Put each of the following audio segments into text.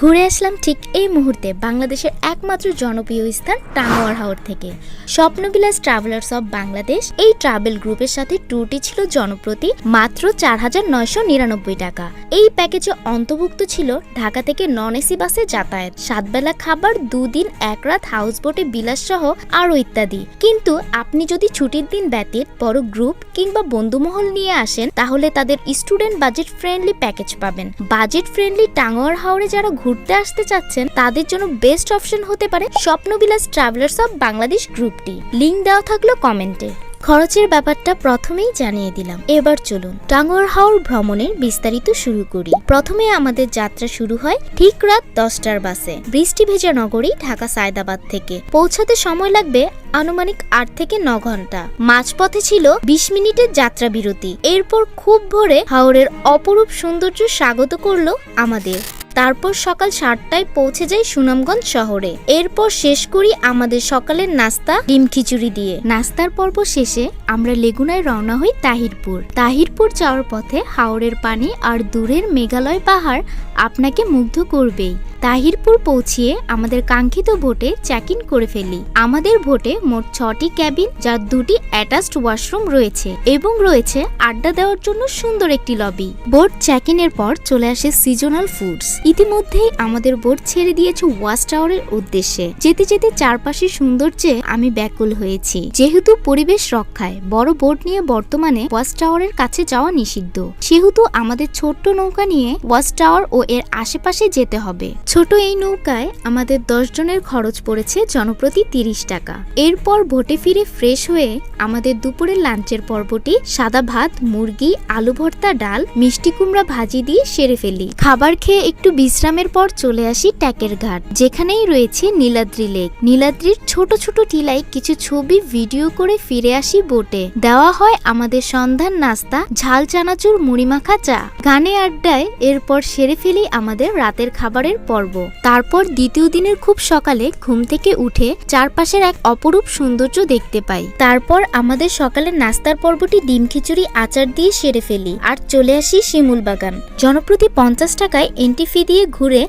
ঘুরে আসলাম ঠিক এই মুহূর্তে বাংলাদেশের একমাত্র জনপ্রিয় স্থান টাঙ্গুয়ার হাওর থেকে। স্বপ্নবিলাস ট্রাভেলার্স অফ বাংলাদেশ এই ট্রাভেল গ্রুপের সাথে ট্যুরটি ছিল জনপ্রতি মাত্র চার হাজার নয়শো নিরানব্বই টাকা। এই প্যাকেজে অন্তর্ভুক্ত ছিল ঢাকা থেকে নন এসি বাসে যাতায়াত, সাতবেলা খাবার, দুদিন এক রাত হাউস বোটে বিলাস সহ আরও ইত্যাদি। কিন্তু আপনি যদি ছুটির দিন ব্যতীত বড় গ্রুপ কিংবা বন্ধুমহল নিয়ে আসেন, তাহলে তাদের স্টুডেন্ট বাজেট ফ্রেন্ডলি প্যাকেজ পাবেন। বাজেট ফ্রেন্ডলি টাঙ্গুয়ার হাওড়ে যারা ঘুরতে আসতে চাচ্ছেন, তাদের জন্য বেস্ট অপশন হতে পারে স্বপ্নবিলাস ট্রাভেলার্স অফ বাংলাদেশ গ্রুপটি লিঙ্ক দেওয়া থাকল কমেন্টে খরচের ব্যাপারটা প্রথমেই জানিয়ে দিলাম। এবার চলুন টাঙ্গুয়ার হাওর ভ্রমণের বিস্তারিত শুরু করি। প্রথমে আমাদের যাত্রা শুরু হয় ঠিক রাত দশটার বাসে। বৃষ্টি ভেজা নগরী ঢাকা সায়দাবাদ থেকে। পৌঁছাতে সময় লাগবে আনুমানিক আট থেকে ন ঘণ্টা। মাঝপথে ছিল বিশ মিনিটের যাত্রা বিরতি এরপর খুব ভোরে হাওরের অপরূপ সৌন্দর্য স্বাগত করল আমাদের। তারপর সকাল সাতটায় পৌঁছে যাই সুনামগঞ্জ শহরে। এরপর শেষ করি আমাদের সকালের নাস্তা, ডিম খিচুড়ি দিয়ে। নাস্তার পর্ব শেষে আমরা লেগুনায় রওনা হই তাহিরপুর। তাহিরপুর যাওয়ার পথে হাওড়ের পানি আর দূরের মেঘালয় পাহাড় আপনাকে মুগ্ধ করবেই। তাহিরপুর পৌঁছিয়ে আমাদের কাঙ্ক্ষিত ভোটে চেক ইন করে ফেলি। আমাদের ভোটে মোট ছটি ক্যাবিন, যার দুটি অ্যাটাচড ওয়াশরুম রয়েছে এবং রয়েছে আড্ডা দেওয়ার জন্য সুন্দর একটি লবি বোট চেক ইনের পর চলে আসে সিজনাল ফুডস ইতিমধ্যেই আমাদের বোট ছেড়ে দিয়েছে ওয়াচ টাওয়ারের উদ্দেশ্যে। যেতে যেতে চারপাশের সৌন্দর্যে আমি ব্যাকুল হয়েছি। যেহেতু পরিবেশ রক্ষায়, বড় বোট নিয়ে বর্তমানে ওয়াচ টাওয়ারের কাছে যাওয়া নিষিদ্ধ। সেহেতু আমাদের ছোট্ট নৌকা নিয়ে ওয়াচ টাওয়ার ও এর আশেপাশে যেতে হবে। ছোট এই নৌকায় আমাদের দশ জনের খরচ পড়েছে জনপ্রতি তিরিশ টাকা। এরপর ভোটে ফিরে ফ্রেশ হয়ে আমাদের দুপুরের লাঞ্চের পর্বটি সাদা ভাত, মুরগি, আলু ভর্তা, ডাল, মিষ্টি কুমড়া ভাজি দিয়ে সেরে ফেলি। খাবার খেয়ে একটু বিশ্রামের পর চলে আসি ট্যাকের ঘাট। যেখানেই রয়েছে নীলাদ্রি লেক। নীলাদ্রির ছোট ছোট টিলায় কিছু ছবি ভিডিও করে ফিরে আসি বোটে। দেওয়া হয় আমাদের সন্ধান নাস্তা, ঝাল চানাচুর, মুড়িমাখা চা। গানে আড্ডায় এরপর সেরে ফেলি আমাদের রাতের খাবারের পর্ব। তারপর দ্বিতীয় দিনের খুব সকালে ঘুম থেকে উঠে চারপাশের এক অপরূপ সৌন্দর্য দেখতে পাই। তারপর আমাদের সকালের নাস্তার পর্বটি ডিম খিচুড়ি আচার দিয়ে সেরে ফেলি। আর চলে আসি শিমুল বাগান জনপ্রতি পঞ্চাশ টাকায় এন্ট্রি ফি দিয়ে ঘুরে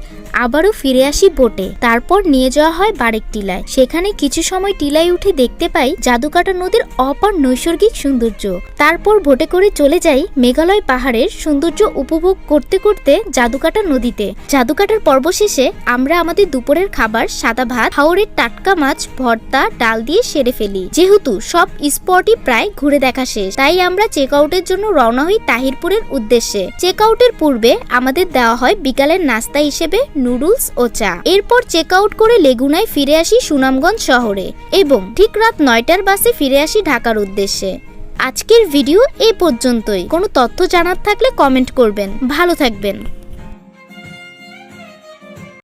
আবারও ফিরে আসি বোটে। তারপর নিয়ে যাওয়া হয় বারেক টিলায়। সেখানে কিছু সময় টিলায় উঠে দেখতে পাই জাদুকাটা নদীর অপার নৈসর্গিক সৌন্দর্য। তারপর ভোটে করে চলে যাই মেঘালয় পাহাড়ের সৌন্দর্য উপভোগ করতে করতে জাদুকাটা নদীতে। জাদুকাটার পর্ব শেষে আমরা আমাদের দুপুরের খাবার, সাদা ভাত, হাওড়ের টাটকা মাছ, ভর্তা, ডাল দিয়ে সেরে ফেলি। যেহেতু সব স্পটই প্রায় ঘুরে দেখা শেষ, তাই আমরা চেক আউটের জন্য রওনা হই তাহিরপুরের উদ্দেশ্যে। চেক আউটের পূর্বে আমাদের দেওয়া হয় বিকালের নাস্তা হিসেবে নুডলস ও চা। এরপর চেক আউট করে লেগুনায় ফিরে আসি সুনামগঞ্জ শহরে এবং ঠিক রাত নয়টার বাসে ফিরে আসি ঢাকার উদ্দেশ্যে। আজকের ভিডিও এই পর্যন্তই। কোনো তথ্য জানার থাকলে কমেন্ট করবেন। ভালো থাকবেন।